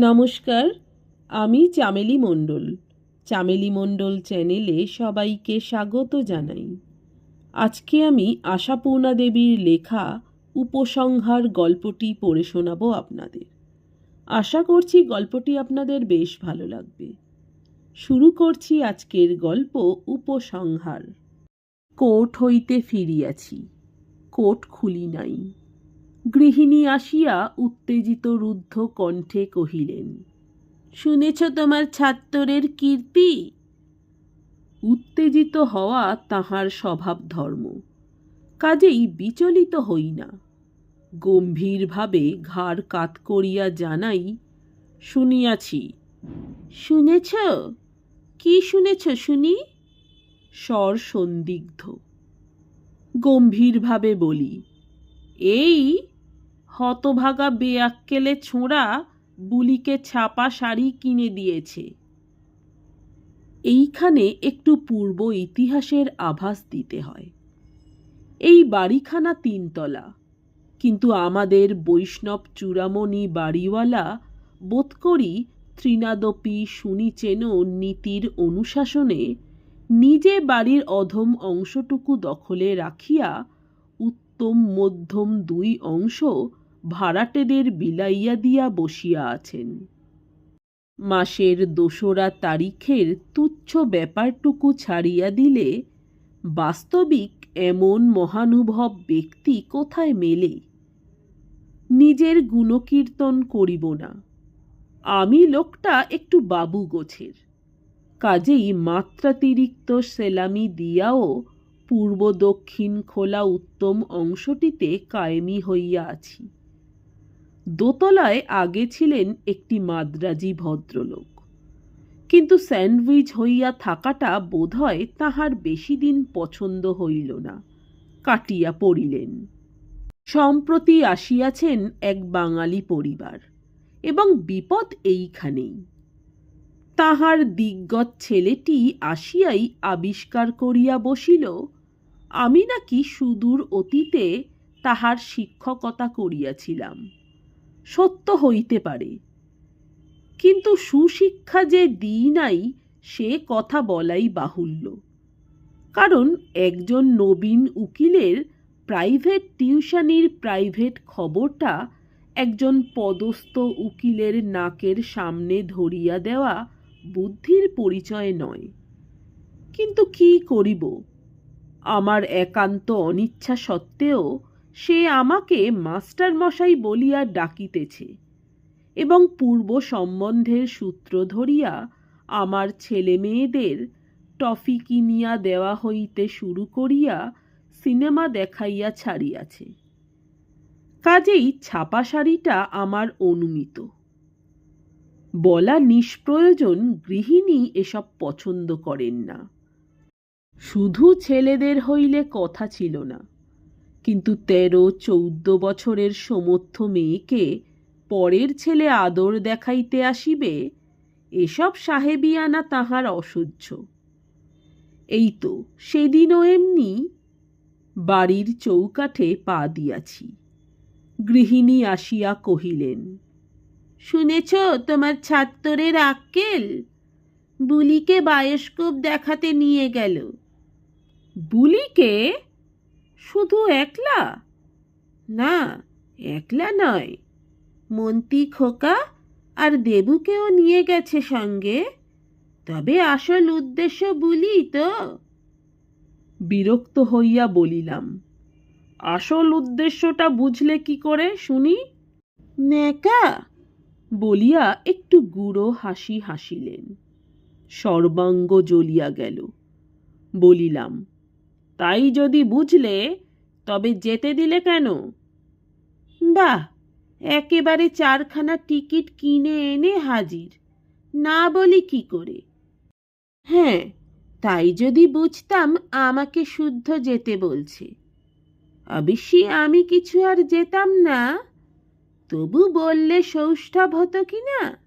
নমস্কার, আমি চামেলি মণ্ডল। চামেলি মণ্ডল চ্যানেলে সবাইকে স্বাগত জানাই। আজকে আমি আশাপূর্ণা দেবীর লেখা উপসংহার গল্পটি পড়ে শোনাবো আপনাদের। আশা করছি গল্পটি আপনাদের বেশ ভালো লাগবে। শুরু করছি আজকের গল্প উপসংহার। কোর্ট হইতে ফিরিয়াছি, কোর্ট খুলি নাই। গৃহিণী আসিয়া উত্তেজিত রুদ্ধ কণ্ঠে কহিলেন, শুনেছ তোমার ছাত্রের কীর্তি? উত্তেজিত হওয়া তাহার স্বভাব ধর্ম কাজেই বিচলিত হই না। গম্ভীরভাবে ঘাড় কাত করিয়া জানাই, শুনিয়াছি। শুনেছ? কি শুনেছ শুনি? স্বর সন্দিগ্ধ। গম্ভীরভাবে বলি, এই হতভাগা বেয়াক্কেলে ছোঁড়া বুলিকে ছাপা শাড়ি কিনে দিয়েছে। এইখানে একটু পূর্ব ইতিহাসের আভাস দিতে হয়। এই বাড়িখানা তিনতলা। কিন্তু আমাদের বৈষ্ণব চূড়ামণি বাড়িওয়ালা বোধ করি ত্রিনাদপি শুনিচেন নীতির অনুশাসনে নিজে বাড়ির অধম অংশটুকু দখলে রাখিয়া উত্তম মধ্যম দুই অংশ ভাড়াটেদের বিলাইয়া দিয়া বসিয়া আছেন। মাসের দোসরা তারিখের তুচ্ছ ব্যাপারটুকু ছাড়িয়া দিলে বাস্তবিক এমন মহানুভব ব্যক্তি কোথায় মেলে? নিজের গুণকীর্তন করিব না। আমি লোকটা একটু বাবু গোছের। কাজেই মাত্রাতিরিক্ত সেলামি দিয়াও পূর্ব দক্ষিণ খোলা উত্তম অংশটিতে কায়েমি হইয়া আছি। দোতলায় আগে ছিলেন একটি মাদ্রাজি ভদ্রলোক। কিন্তু স্যান্ডউইচ হইয়া থাকাটা বোধহয় তাহার বেশি দিন পছন্দ হইল না, কাটিয়া পড়িলেন। সম্প্রতি আসিয়াছেন এক বাঙালি পরিবার, এবং বিপদ এইখানেই। তাহার দিগ্গত ছেলেটি আসিয়াই আবিষ্কার করিয়া বসিল, আমি নাকি সুদূর অতীতে তাহার শিক্ষকতা করিয়াছিলাম সত্য হইতে পারে। কিন্তু সুশিক্ষা যে দিই নাই, সে কথা বলাই বাহুল্য। কারণ একজন নবীন উকিলের প্রাইভেট টিউশনির প্রাইভেট খবরটা একজন পদস্থ উকিলের নাকের সামনে ধরিয়া দেওয়া বুদ্ধির পরিচয় নয়। কিন্তু কি করিব? আমার একান্ত অনিচ্ছা সত্ত্বেও সে আমাকে মাস্টার মশাই বলিয়া ডাকিতেছে এবং পূর্ব সম্বন্ধের সূত্র ধরিয়া আমার ছেলে মেয়েদের টফি কিনিয়া দেওয়া হইতে শুরু করিয়া সিনেমা দেখাইয়া ছাড়িয়াছে। কাজেই ছাপা শাড়িটা আমার অনুমিত। বলা নিষ্প্রয়োজন গৃহিণী এসব পছন্দ করেন না। শুধু ছেলেদের হইলে কথা ছিল না। কিন্তু তেরো, চৌদ্দ বছরের সমর্থ মেয়েকে পরের ছেলে আদর দেখাইতে আসিবে, এসব সাহেবিয়ানা তাহার অসহ্য। এই তো সেদিনও এমনি বাড়ির চৌকাঠে পা দিয়াছি। গৃহিণী আসিয়া কহিলেন, শুনেছ তোমার ছাত্রের আক্কেল? বুলিকে বায়োস্কোপ দেখাতে নিয়ে গেল? বুলিকে? শুধু একলা? না, একলা নয়। মন্ত্রী খোকা আর দেবুকেও নিয়ে গেছে সঙ্গে। তবে আসল উদ্দেশ্য বলি তো। বিরক্ত হইয়া বলিলাম, আসল উদ্দেশ্যটা বুঝলে কি করে শুনি? নেকা বলিয়া একটু গুঁড়ো হাসি হাসিলেন। সর্বাঙ্গ জ্বলিয়া গেল। বলিলাম তাই যদি বুঝলে, তবে যেতে দিলে কেন? বাহ, একেবারে চারখানা টিকিট কিনে এনে হাজির। না বলি কি করে? হ্যাঁ তাই যদি বুঝতাম আমাকে শুদ্ধ যেতে বলছে। অবশ্যই আমি কিছু আর যেতাম না। তবু বললে সৌষ্ঠব হতো কি না?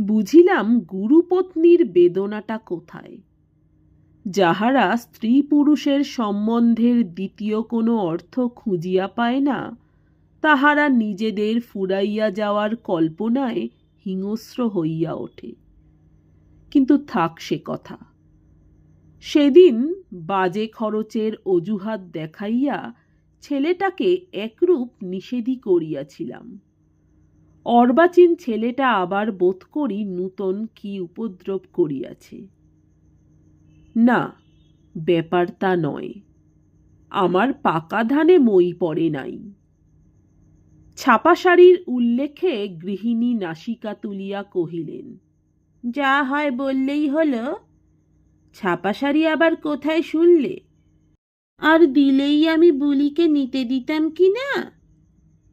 বুঝিলাম গুরুপত্নীর বেদনাটা কোথায়। যাহারা স্ত্রী পুরুষের সম্বন্ধের দ্বিতীয় কোনো অর্থ খুঁজিয়া পায় না, তাহারা নিজেদের ফুরাইয়া যাওয়ার কল্পনায় হিংস্র হইয়া ওঠে। কিন্তু থাক সে কথা। সেদিন বাজে খরচের অজুহাত দেখাইয়া ছেলেটাকে একরূপ নিষেধই করিয়াছিলাম। অর্বাচীন ছেলেটা আবার বোধ করি নূতন কি উপদ্রব করিয়াছে। না, ব্যাপার তা নয়। আমার পাকা ধানে মই পড়ে নাই। ছাপা শাড়ির উল্লেখে গৃহিণী নাসিকা তুলিয়া কহিলেন, যা হয় বললেই হলো। ছাপা শাড়ি আবার কোথায় শুনলে? আর দিলেই আমি বুলিকে নিতে দিতাম কি না?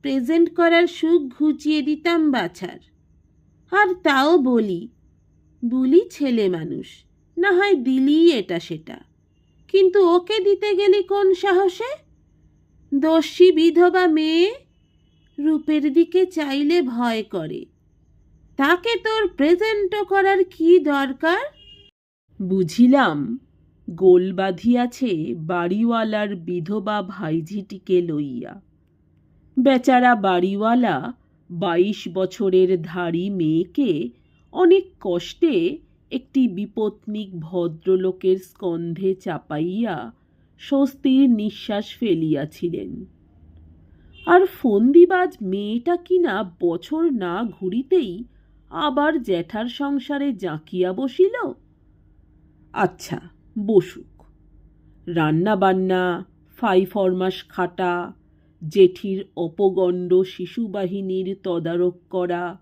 প্রেজেন্ট করার সুখ ঘুচিয়ে দিতাম বাছার। আর তাও বলি, বুলি ছেলে মানুষ। না হয় দিলি এটা সেটা। কিন্তু ওকে দিতে গেলি কোন সাহসে? দস্যি বিধবা মেয়ে রূপের দিকে চাইলে ভয় করে। তাকে তোর প্রেজেন্টও করার কি দরকার? বুঝিলাম, গোল বাঁধিয়াছে বাড়িওয়ালার বিধবা ভাইঝিটিকে লইয়া। বেচারা বাড়িওয়ালা বাইশ বছরের ধাড়ি মেয়েকে অনেক কষ্টে একটি বিপত্নিক ভদ্রলোকের স্কন্ধে চাপাইয়া স্বস্তির নিঃশ্বাস ফেলিয়াছিলেন। আর ফন্দিবাজ মেয়েটা কিনা বছর না ঘুরিতেই আবার জ্যাঠার সংসারে জাঁকিয়া বসিল? আচ্ছা বসুক। রান্না বান্না ফাই ফরমাস খাটা, জেঠির অপগণ্ড শিশুবাহিনীর তদারক করা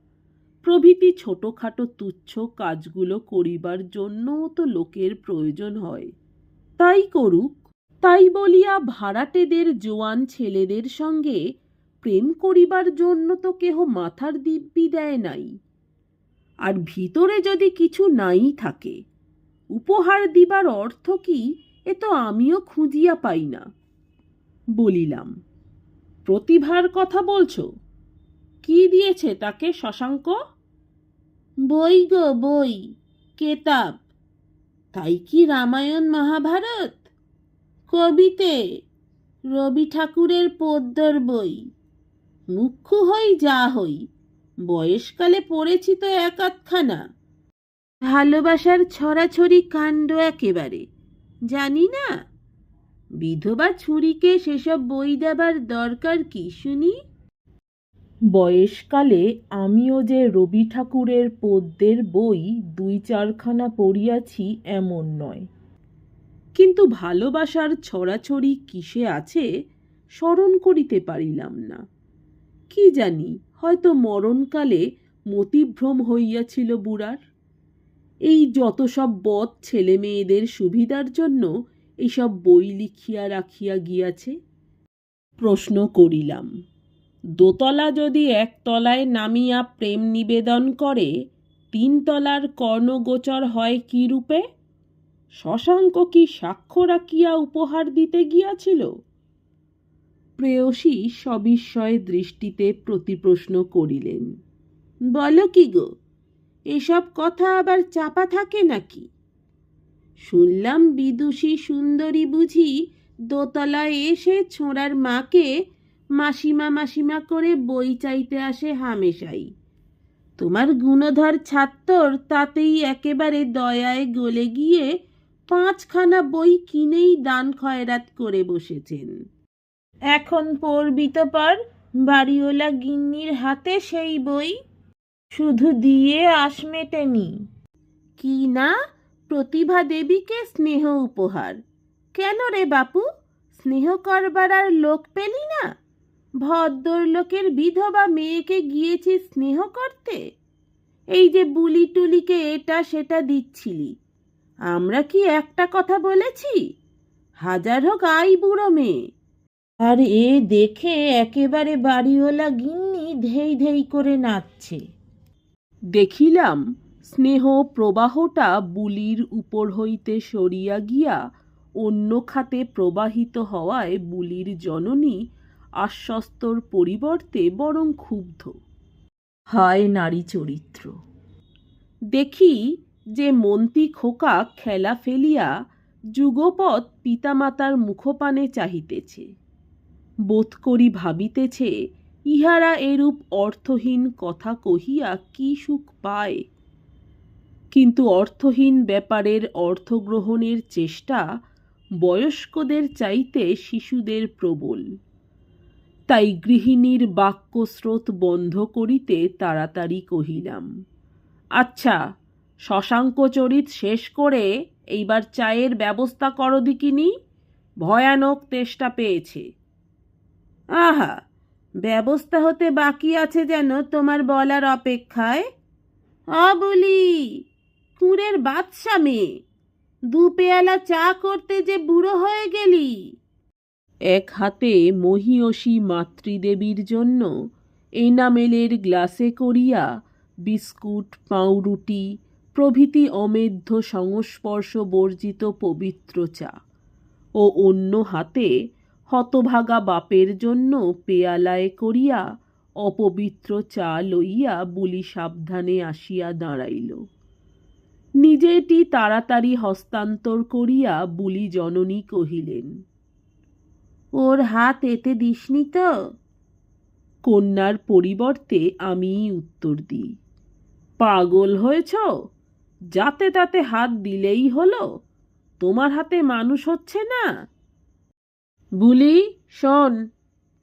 প্রভৃতি ছোটোখাটো তুচ্ছ কাজগুলো করিবার জন্যও তো লোকের প্রয়োজন হয়। তাই করুক, তাই বলিয়া ভাড়াটেদের, জোয়ান ছেলেদের সঙ্গে প্রেম করিবার জন্য তো কেহ মাথার দিব্যি দেয় নাই। আর ভিতরে যদি কিছু নাই থাকে, উপহার দিবার অর্থ কি এ তো আমিও খুঁজিয়া পাই না। বলিলাম, প্রতিভার কথা বলছো? কি দিয়েছে তাকে শশাঙ্ক? বই গো, বই, কেতাব। তাই কি রামায়ণ মহাভারত? কবিতে রবি ঠাকুরের পদ্যর বই। মুখ্য হই যা হই, বয়সকালে পড়েছি তো এক আধখানা। ভালোবাসার ছড়াছড়ি কাণ্ড একেবারে, জানি না? বিধবা ছুরিকে সেসব বই দেবার দরকার কি শুনি? বয়সকালে আমিও যে রবি ঠাকুরের পদ্যের বই দুই চারখানা পড়িয়াছি এমন নয়। কিন্তু ভালোবাসার ছড়াছড়ি কিসে আছে স্মরণ করিতে পারিলাম না। কি জানি, হয়তো মরণকালে মতিভ্রম হইয়াছিল বুড়ার। এই যত সব বদ ছেলে মেয়েদের সুবিধার জন্য এইসব বই লিখিয়া রাখিয়া গিয়াছে। প্রশ্ন করিলাম দোতলা যদি একতলায় নামিয়া প্রেম নিবেদন করে তিনতলার কর্ণগোচর হয় কি রূপে? শশাঙ্ক কি সাক্ষ্য রাখিয়া উপহার দিতে গিয়াছিল? প্রেয়সী সবিস্ময় দৃষ্টিতে প্রতিপ্রশ্ন করিলেন, বলো কি গো, এসব কথা আবার চাপা থাকে নাকি? শুনলাম বিদুষী সুন্দরী বুঝি দোতলায় এসে ছোঁড়ার মাকে মাসিমা মাসিমা করে বই চাইতে আসে হামেশাই। তোমার গুণধর ছাত্তর তাতেই একেবারে দয়ায় গলে গিয়ে পাঁচখানা বই কিনেই দান খয়রাত করে বসেছেন। এখন পড়বি তো পর বাড়িওয়ালা গিন্নির হাতে সেই বই শুধু দিয়ে আশ মেটেনি। কি না প্রতিভা দেবীকে স্নেহ উপহার। কেন রে বাপু? স্নেহ করবার আর লোক পেলি না? ভদ্রলোকের বিধবা মেয়েকে গিয়েছি স্নেহ করতে? এই যে বুলি টুলিকে এটা সেটা দিচ্ছিলি, আমরা কি একটা কথা বলেছি? হাজার হোক আই বুড়ো মেয়ে। আর এ দেখে একেবারে বাড়িওয়ালা গিন্নি ধেই ধেই করে নাচছে। দেখিলাম স্নেহ প্রবাহটা বুলির উপর হইতে সরিয়া গিয়া অন্য খাতে প্রবাহিত হওয়ায় বুলির জননী আশ্বস্তর পরিবর্তে বরং ক্ষুব্ধ। হায় নারী চরিত্র! দেখি যে মন্ত্রী খোকা খেলা ফেলিয়া যুগপৎ পিতামাতার মুখপানে চাহিতেছে। বোধ করি ভাবিতেছে, ইহারা এরূপ অর্থহীন কথা কহিয়া কি সুখ পায়। কিন্তু অর্থহীন ব্যাপারের অর্থগ্রহণের চেষ্টা বয়স্কদের চাইতে শিশুদের প্রবল। তাই গৃহিণীর বাক্যস্রোত বন্ধ করিতে তাড়াতাড়ি কহিলাম আচ্ছা শশাঙ্ক চরিত শেষ করে এইবার চায়ের ব্যবস্থা করো দিকিনি, ভয়ানক তেষ্টা পেয়েছে। আহা, ব্যবস্থা হতে বাকি আছে যেন তোমার বলার অপেক্ষায়? অবলি কুঁড়ের বাদশা মেয়ে, দু পেয়ালা চা করতে যে বুড়ো হয়ে গেলি এক হাতে মহিয়সী মাতৃদেবীর জন্য এনামেলের গ্লাসে করিয়া বিস্কুট, পাউরুটি, প্রভৃতি অমেধ্য সংস্পর্শ বর্জিত পবিত্র চা ও অন্য হাতে হতভাগা বাপের জন্য পেয়ালায় করিয়া অপবিত্র চা লইয়া বুলি সাবধানে আসিয়া দাঁড়াইল। নিজেটি তাড়াতাড়ি হস্তান্তর করিয়া বুলি জননী কহিলেন ওর হাত এতে দিসনি তো। কন্যার পরিবর্তে আমিই উত্তর দিই। পাগল হয়েছ? যাতে তাতে হাত দিলেই হলো। তোমার হাতে মানুষ হচ্ছে না। বুলি শোন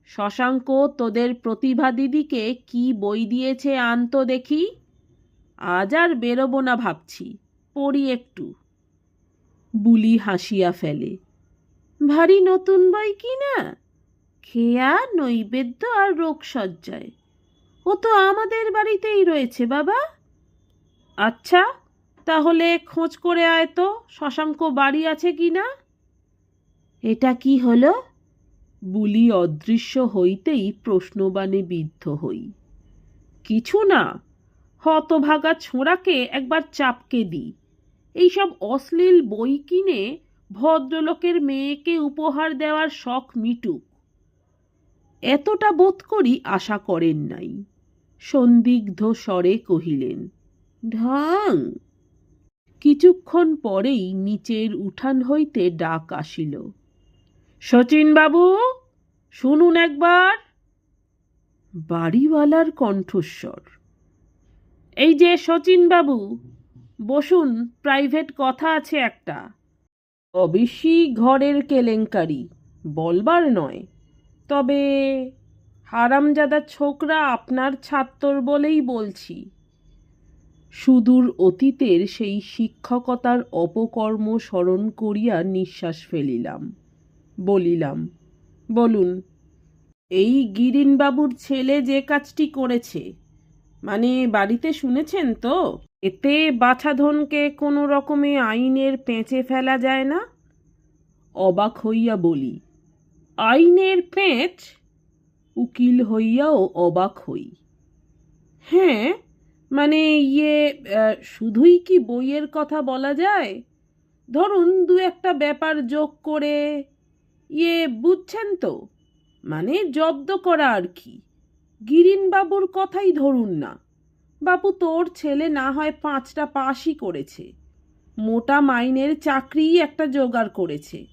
শশাঙ্ক তোদের প্রতিভা দিদিকে কি বই দিয়েছে আনতো দেখি। আজ আর বেরোবো না ভাবছি পড়ি একটু। বুলি হাসিয়া ফেলে। ভারী নতুন বই কি না? খেয়া, নৈবেদ্য আর রোগসজ্জায় ও তো আমাদের বাড়িতেই রয়েছে বাবা। আচ্ছা তাহলে খোঁজ করে আয় তো, শশাঙ্ক বাড়ি আছে কি না? এটা কি হলো? বুলি অদৃশ্য হইতেই প্রশ্নবাণে বিদ্ধ হই। কিছু না, হতভাগা ছোঁড়াকে একবার চাপকে দিই। এইসব অশ্লীল বই কিনে ভদ্রলোকের মেয়েকে উপহার দেওয়ার শখ মিটুক। এতটা বোধ করি আশা করেন নাই। সন্দিগ্ধ স্বরে কহিলেন, ঢং! কিছুক্ষণ পরেই নিচের উঠান হইতে ডাক আসিল, শচীনবাবু, শুনুন একবার। বাড়িওয়ালার কণ্ঠস্বর, এই যে শচীনবাবু, বসুন, প্রাইভেট কথা আছে একটা। অবশ্যই ঘরের কেলেঙ্কারি, বলবার নয়। তবে হারামজাদা ছোকরা আপনার ছাত্র বলেই বলছি। সুদূর অতীতের সেই শিক্ষকতার অপকর্ম স্মরণ করিয়া নিঃশ্বাস ফেলিলাম। বলিলাম, বলুন, এই গিরিনবাবুর ছেলে যে কাজটি করেছে মানে বাড়িতে শুনেছেন তো? এতে বাছাধনকে কোনো রকমে আইনের পেঁচে ফেলা যায় না? অবাক হইয়া বলি, আইনের পেঁচ? উকিল হইয়াও অবাক হই। হ্যাঁ মানে ইয়ে শুধুই কি বইয়ের কথা বলা যায়? ধরুন দু একটা ব্যাপার যোগ করে ইয়ে বুঝছেন তো? মানে জব্দ করা আর কি। গিরিনবাবুর কথাই ধরুন না। বাপু, তোর ছেলে না হয় পাঁচটা পাশই করেছে। মোটা মাইনের চাকরিই একটা জোগাড় করেছে।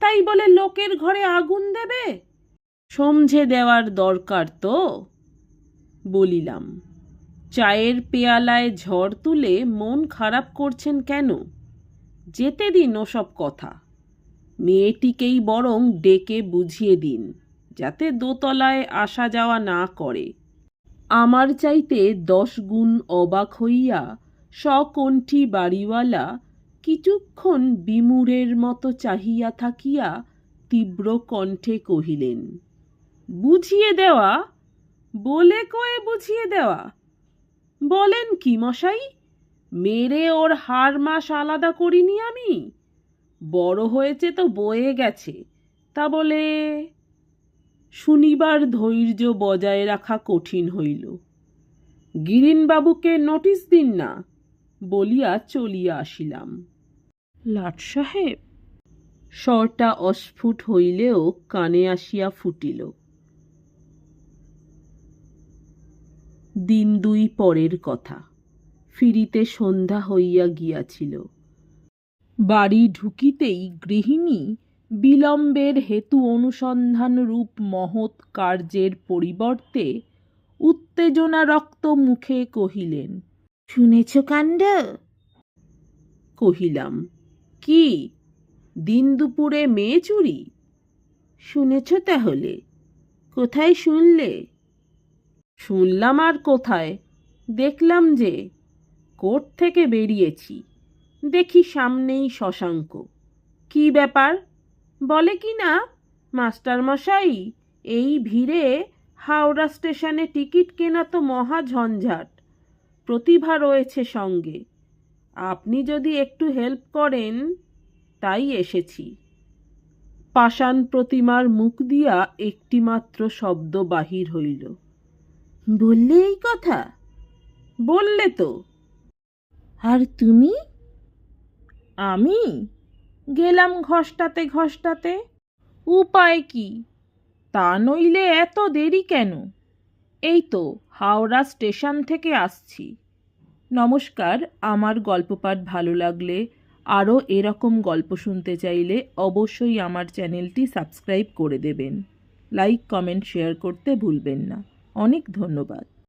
তাই বলে লোকের ঘরে আগুন দেবে? সমঝে দেওয়ার দরকার তো, বলিলাম। চায়ের পেয়ালায় ঝড় তুলে মন খারাপ করছেন কেন? যেতে দিন ওসব কথা। মেয়েটিকেই বরং ডেকে বুঝিয়ে দিন। যাতে দোতলায় আসা যাওয়া না করে। আমার চাইতে দশ গুণ অবাক হইয়া সকণ্ঠী বাড়িওয়ালা কিছুক্ষণ বিমুরের মতো চাহিয়া থাকিয়া তীব্র কণ্ঠে কহিলেন, বুঝিয়ে দেওয়া, বলে কয়ে বুঝিয়ে দেওয়া। বলেন কি মশাই, মেরে ওর হার মাস আলাদা করিনি আমি? বড় হয়েছে তো বয়ে গেছে। তা বলে শুনিবার ধৈর্য বজায় রাখা কঠিন হইল। গিরিনবাবুকে নোটিশ দিন না বলিয়া চলিয়া আসিলাম। লাট সাহেব। স্বরটা অস্ফুট হইলেও কানে আসিয়া ফুটিল। দিন দুই পরের কথা ফিরিতে সন্ধ্যা হইয়া গিয়াছিল। বাড়ি ঢুকিতেই গৃহিণী বিলম্বের হেতু অনুসন্ধান রূপ মহৎ কার্যের পরিবর্তে উত্তেজনারক্ত মুখে কহিলেন শুনেছ কাণ্ড? কহিলাম কি? দিন দুপুরে মেয়ে চুরি? শুনেছ তাহলে কোথায় শুনলে? শুনলাম আর কোথায়? দেখলাম যে কোর্ট থেকে বেরিয়েছি দেখি সামনেই শশাঙ্ক কি ব্যাপার? বলে কি না? মাস্টারমশাই এই ভিড়ে হাওড়া স্টেশনে টিকিট কেনা তো মহা ঝঞ্ঝাট। প্রতিভা রয়েছে সঙ্গে। আপনি যদি একটু হেল্প করেন তাই এসেছি। পাষাণ প্রতিমার মুখ দিয়া একটিমাত্র শব্দ বাহির হইল। বললে এই কথা? বললে তো। আর তুমি? আমি? গেলাম ঘষ্টাতে ঘষ্টাতে। উপায় কি? তা নইলে এত দেরি কেন? এই তো হাওড়া স্টেশন থেকে আসছি। নমস্কার, আমার গল্প পাঠ ভালো লাগলে আরও এরকম গল্প শুনতে চাইলে অবশ্যই আমার চ্যানেলটি সাবস্ক্রাইব করে দেবেন। লাইক, কমেন্ট, শেয়ার করতে ভুলবেন না। অনেক ধন্যবাদ।